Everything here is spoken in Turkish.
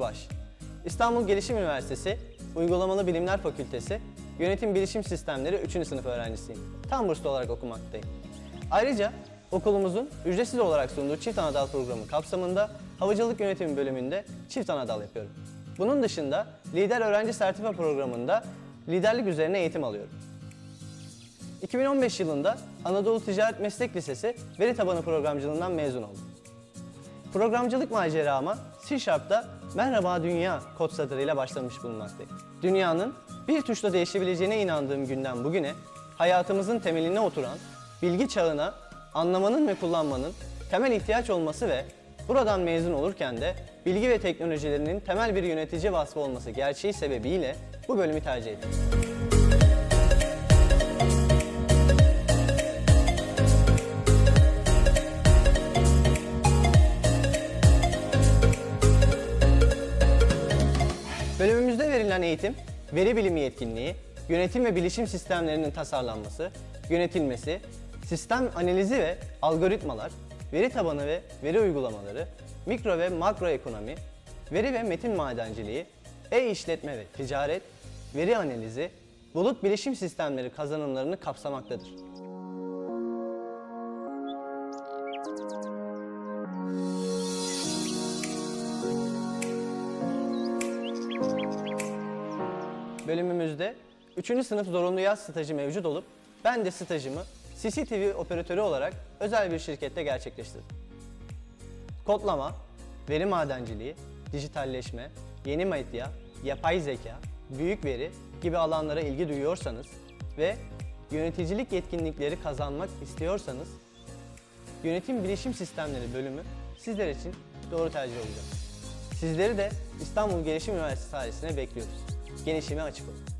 Baş. İstanbul Gelişim Üniversitesi Uygulamalı Bilimler Fakültesi Yönetim Bilişim Sistemleri 3. sınıf öğrencisiyim. Tam burslu olarak okumaktayım. Ayrıca okulumuzun ücretsiz olarak sunduğu çift anadal programı kapsamında Havacılık Yönetimi bölümünde çift anadal yapıyorum. Bunun dışında Lider Öğrenci Sertifika programında liderlik üzerine eğitim alıyorum. 2015 yılında Anadolu Ticaret Meslek Lisesi veri tabanı programcılığından mezun oldum. Programcılık macerama C Sharp'ta Merhaba Dünya kod satırıyla başlamış bulunmaktayım. Dünyanın bir tuşla değişebileceğine inandığım günden bugüne hayatımızın temeline oturan bilgi çağına anlamanın ve kullanmanın temel ihtiyaç olması ve buradan mezun olurken de bilgi ve teknolojilerinin temel bir yönetici vasfı olması gerçeği sebebiyle bu bölümü tercih ettim. Bölümümüzde verilen eğitim, veri bilimi yetkinliği, yönetim ve bilişim sistemlerinin tasarlanması, yönetilmesi, sistem analizi ve algoritmalar, veri tabanı ve veri uygulamaları, mikro ve makro ekonomi, veri ve metin madenciliği, e-işletme ve ticaret, veri analizi, bulut bilişim sistemleri kazanımlarını kapsamaktadır. Bölümümüzde 3. sınıf zorunlu yaz stajı mevcut olup ben de stajımı CCTV operatörü olarak özel bir şirkette gerçekleştirdim. Kodlama, veri madenciliği, dijitalleşme, yeni medya, yapay zeka, büyük veri gibi alanlara ilgi duyuyorsanız ve yöneticilik yetkinlikleri kazanmak istiyorsanız Yönetim Bilişim Sistemleri bölümü sizler için doğru tercih olacak. Sizleri de İstanbul Gelişim Üniversitesi sayesinde bekliyoruz. Gelişime açık olun.